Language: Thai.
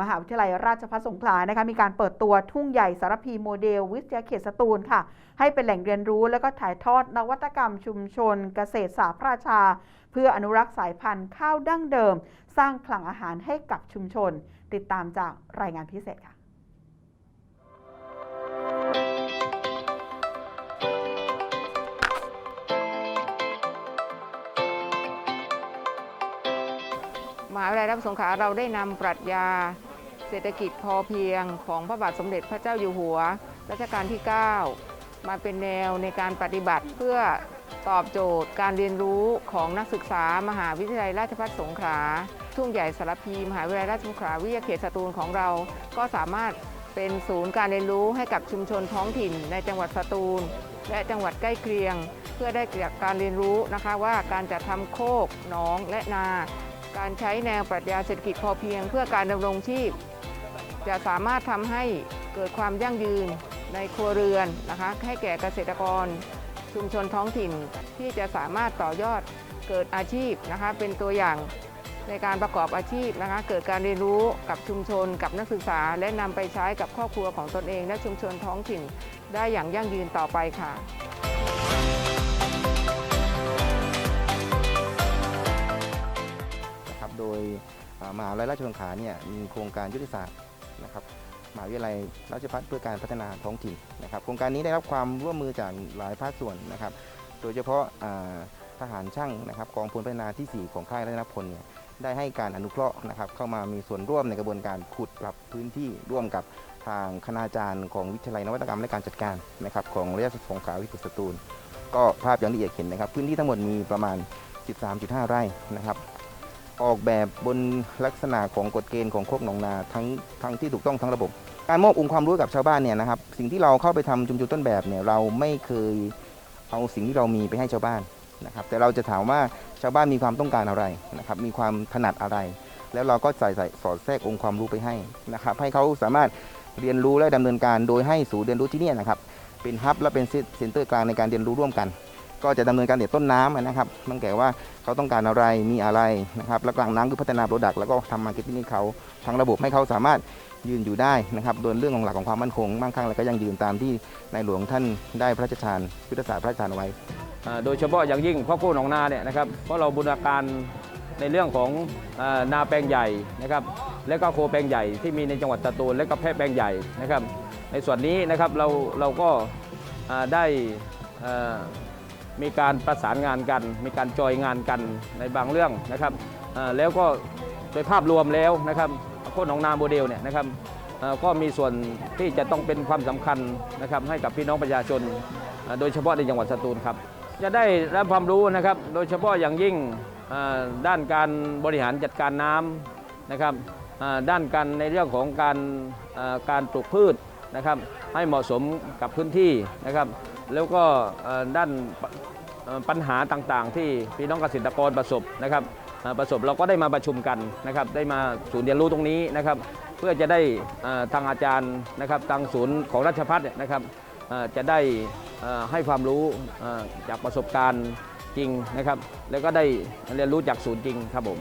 มหาวิทยาลัยราชภัฏสงขลานะคะมีการเปิดตัวทุ่งใหญ่สารพีโมเดล วิทยาเขตสตูลค่ะ ให้เป็นแหล่งเรียนรู้ และก็ถ่ายทอดนวัตกรรมชุมชน เกษตรสาพระราชา เพื่ออนุรักษ์สายพันธุ์ข้าวดั้งเดิม สร้างคลังอาหารให้กับชุมชน ติดตามจากรายงานพิเศษค่ะมหาวิทยาลัยราชภัฏสงขลาเราได้นำปรัชญา เศรษฐกิจพอเพียงของพระบาทสมเด็จพระเจ้าอยู่หัว รัชกาลที่ 9 มาเป็นแนวในการปฏิบัติเพื่อตอบโจทย์การเรียนรู้ของนักศึกษามหาวิทยาลัยราชภัฏสงขลา ทุ่งใหญ่สารพีมหาวิทยาลัยราชสงขลาวิทยาเขตสตูลของเรา ก็สามารถเป็นศูนย์การเรียนรู้ให้กับชุมชนท้องถิ่นในจังหวัดสตูล และจังหวัดใกล้เคียง เพื่อได้เกิดการเรียนรู้นะคะว่าการจัดทำโคกหนองและนา การใช้แนวปรัชญาเศรษฐกิจพอเพียง เพื่อการดำรงชีพ จะสามารถทำให้เกิดความยั่งยืนในครัวเรือนนะคะให้แก่เกษตรกรชุมชนท้องถิ่นที่จะสามารถต่อยอดเกิดอาชีพนะคะเป็นตัวอย่างในการประกอบอาชีพนะคะเกิดการเรียนรู้กับชุมชนกับนักศึกษา และนำไปใช้กับครอบครัวของตนเอง และชุมชนท้องถิ่นได้อย่างยั่งยืนต่อไปค่ะนะครับโดยมหาวิทยาลัยราชสงขลาเนี่ยมีโครงการยุทธศาสตร์ นะครับมหาวิทยาลัยราชภัฏเพื่อการพัฒนาท้องถิ่นนะครับ โครงการนี้ได้รับความร่วมมือจากหลายภาคส่วนนะครับ โดยเฉพาะทหารช่างนะครับกองพลพัฒนาที่ 4 ของค่ายรัตนพลเนี่ยได้ให้การอนุเคราะห์นะครับ เข้ามามีส่วนร่วมในกระบวนการขุดปรับพื้นที่ร่วมกับทางคณาจารย์ของวิทยาลัยนวัตกรรมและการจัดการนะครับของราชสงขลาวิทยาสตูล ก็ภาพอย่างละเอียดเห็นนะครับ พื้นที่ทั้งหมดมีประมาณ 13.5 ไร่นะครับ ออกแบบบนลักษณะของกฎเกณฑ์ของโคกหนองนาทั้งทั้งที่ถูกต้องทั้งระบบ การมอบองค์ความรู้กับชาวบ้านเนี่ยนะครับสิ่งที่เราเข้าไปทำชุมชนต้นแบบเนี่ยเราไม่เคยเอาสิ่งที่เรามีไปให้ชาวบ้านนะครับแต่เราจะถามว่าชาวบ้านมีความต้องการอะไรนะครับมีความถนัดอะไร แล้วเราก็ใส่ใส่สอดแทรกองค์ความรู้ไปให้นะครับให้เขาสามารถเรียนรู้และดำเนินการโดยให้ศูนย์เรียนรู้ที่นี่นะครับเป็นฮับและเป็นเซ็นเตอร์กลางในการเรียนรู้ร่วมกัน ก็จะดำเนินการเด็ดต้นน้ำนะครับตั้งแต่ว่าเขาต้องการอะไรมีอะไรนะครับแล้วกลางน้ำคือพัฒนาโปรดักต์แล้วก็ทำมาร์เก็ตติ้งให้เขาทั้งระบบให้เขาสามารถยืนอยู่ได้นะครับโดยเรื่องของหลักของความมั่นคงมั่งคั่งและก็ยังยืนตามที่ในหลวงท่านได้พระราชทานยุทธศาสตร์พระราชทานเอาไว้ โดยเฉพาะอย่างยิ่งพ่อคู่หนองนาเนี่ยนะครับเพราะเราบูรณาการในเรื่องของอนาแปลงใหญ่นะครับและก็โคแปลงใหญ่ที่มีในจังหวัดสตูลและก็แพร่แปลงใหญ่นะครับ ในส่วนนี้นะครับเราเราก็ได้ มีการประสานงานกัน มีการจอยงานกันในบางเรื่องนะครับแล้วก็โดยภาพรวมแล้วนะครับโคหนองนาโมเดลเนี่ยนะครับก็มีส่วนที่จะต้องเป็นความสำคัญนะครับให้กับพี่น้องประชาชน โดยเฉพาะในจังหวัดสตูลครับ จะได้รับความรู้นะครับโดยเฉพาะอย่างยิ่งด้านการบริหารจัดการน้ำนะครับด้านการในเรื่องของการการปลูกพืชนะครับให้เหมาะสมกับพื้นที่นะครับ แล้วก็ด้านปัญหาต่างๆ ที่พี่น้องเกษตรกรประสบนะครับประสบเราก็ได้มาประชุมกันนะครับได้มาศูนย์เรียนรู้ตรงนี้นะครับเพื่อจะได้ทางอาจารย์นะครับทางศูนย์ของราชพัฒน์เนี่ยนะครับจะได้ให้ความรู้จากประสบการณ์จริงนะครับ แล้วก็ได้เรียนรู้จากศูนย์จริงครับผม